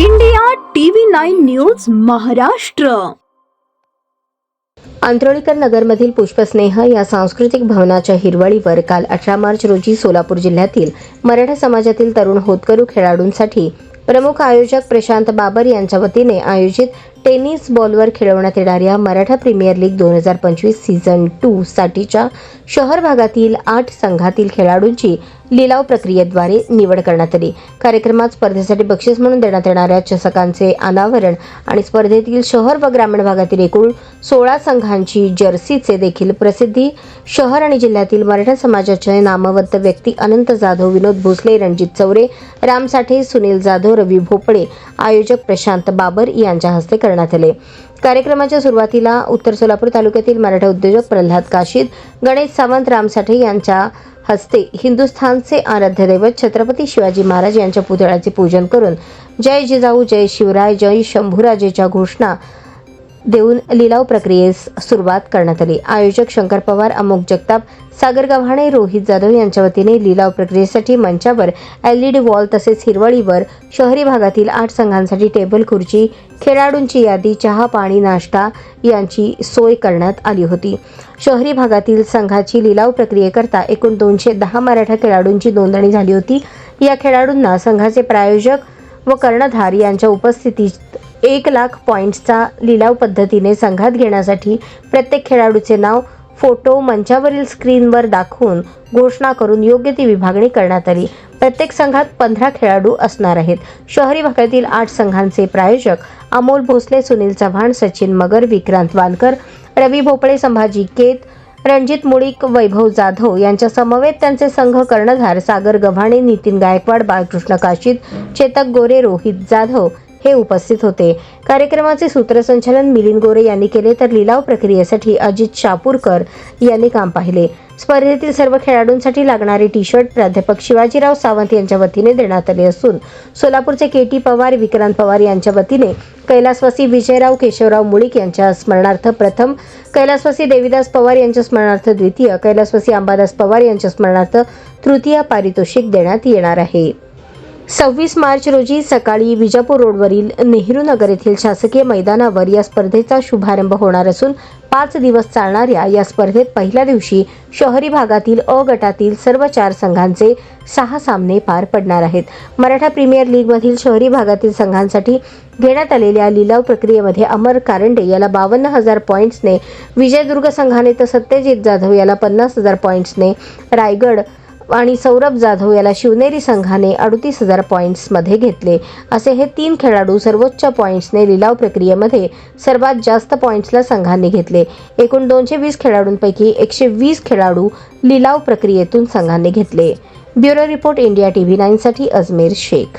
India TV nine news Maharashtra. Antarolikar नगरमधील पुष्पस्नेह या सांस्कृतिक भवनाच्या हिरवळीवर काल अठरा मार्च रोजी सोलापूर जिल्ह्यातील मराठा समाजातील तरुण होतकरू खेळाडूंसाठी प्रमुख आयोजक प्रशांत बाबर यांच्या वतीने आयोजित टेनिस बॉलवर खेळवण्यात येणाऱ्या मराठा प्रीमियर लीग दोन हजार पंचवीस सीझन टू साठीच्या शहर भागातील आठ संघातील खेळाडूंची लिलाव प्रक्रियेद्वारे निवड करण्यात आली. कार्यक्रमात स्पर्धेसाठी बक्षीस म्हणून देण्यात येणाऱ्या चषकांचे अनावरण आणि स्पर्धेतील शहर व ग्रामीण भागातील एकूण सोळा संघांची जर्सीचे देखील प्रसिद्धी शहर आणि जिल्ह्यातील मराठा समाजाचे नामवंत व्यक्ती अनंत जाधव विनोद भोसले रणजित चौरे राम साठे सुनील जाधव रवी भोपळे आयोजक प्रशांत बाबर यांच्या हस्ते करण्यात आले. कार्यक्रमाच्या सुरुवातीला उत्तर सोलापूर तालुक्यातील मराठा उद्योजक प्रल्हाद काशीद गणेश सावंत राम साठे यांच्या हस्ते हिंदुस्थानचे आराध्य दैवत छत्रपती शिवाजी महाराज यांच्या पुतळ्याचे पूजन करून जय जिजाऊ जय शिवराय जय शंभूराजेच्या घोषणा देऊन लिलाव प्रक्रियेस सुरुवात करण्यात आली. आयोजक शंकर पवार अमोक जगताप सागर गव्हाणे रोहित जाधव यांच्या वतीने लिलाव प्रक्रियेसाठी मंचावर एलईडी वॉल तसेच हिरवळीवर शहरी भागातील आठ संघांसाठी टेबल खुर्ची खेळाडूंची यादी चहा पाणी नाश्ता यांची सोय करण्यात आली होती. शहरी भागातील संघाची लिलाव प्रक्रियेकरता एकूण दोनशे दहा मराठा खेळाडूंची नोंदणी झाली होती. या खेळाडूंना संघाचे प्रायोजक व कर्णधार यांच्या उपस्थितीत एक लाख पॉईंट्सचा लिलाव पद्धतीने संघात घेण्यासाठी प्रत्येक खेळाडूचे नाव फोटो मंचावरील स्क्रीनवर दाखवून घोषणा करून योग्य ती विभागणी करण्यात आली. प्रत्येक संघात पंधरा खेळाडू असणार आहेत. शहरी भागातील आठ संघांचे प्रायोजक अमोल भोसले सुनील चव्हाण सचिन मगर विक्रांत वानकर रवी भोपळे संभाजी केत रणजित मुळीक वैभव जाधव यांच्या समवेत त्यांचे संघ कर्णधार सागर गव्हाणे नितीन गायकवाड बाळकृष्ण काशीद चेतक गोरे रोहित जाधव हे उपस्थित होते. कार्यक्रमाचे सूत्रसंचालन मिलिंद गोरे यांनी केले तर लिलाव प्रक्रियेसाठी अजित शापूरकर यांनी काम पाहिले. स्पर्धेतील सर्व खेळाडूंसाठी लागणारे टी शर्ट प्राध्यापक शिवाजीराव सावंत यांच्या वतीने देण्यात आले असून सोलापूरचे के टी पवार विक्रांत पवार यांच्या वतीने कैलासवासी विजयराव केशवराव मुळीक यांच्या स्मरणार्थ प्रथम कैलासवासी देविदास पवार यांच्या स्मरणार्थ द्वितीय कैलासवासी अंबादास पवार यांच्या स्मरणार्थ तृतीय पारितोषिक देण्यात येणार आहे. सव्वीस मार्च रोजी सकाळी विजापूर रोडवरील नेहरू नगर येथील शासकीय मैदानावर या स्पर्धेचा शुभारंभ होणार असून पाच दिवस चालणाऱ्या या स्पर्धेत पहिल्या दिवशी शहरी भागातील अ गटातील सर्व चार संघांचे सहा सामने पार पडणार आहेत. मराठा प्रीमियर लीगमधील शहरी भागातील संघांसाठी घेण्यात आलेल्या लिलाव प्रक्रियेमध्ये अमर कारंडे याला बावन्न हजार पॉईंट्सने विजयदुर्ग संघाने तर सत्यजित जाधव याला पन्नास हजार पॉईंट्सने रायगड आणि सौरभ जाधव याला शिवनेरी संघाने अडतीस हजार पॉईंट्समध्ये घेतले. असे हे तीन खेळाडू सर्वोच्च पॉईंट्सने लिलाव प्रक्रियेमध्ये सर्वात जास्त पॉईंट्सला संघांनी घेतले. एकूण दोनशे वीस खेळाडूंपैकी एकशे वीस खेळाडू लिलाव प्रक्रियेतून संघांनी घेतले. Bureau report India T V नाईनसाठी Ajmer Shaikh.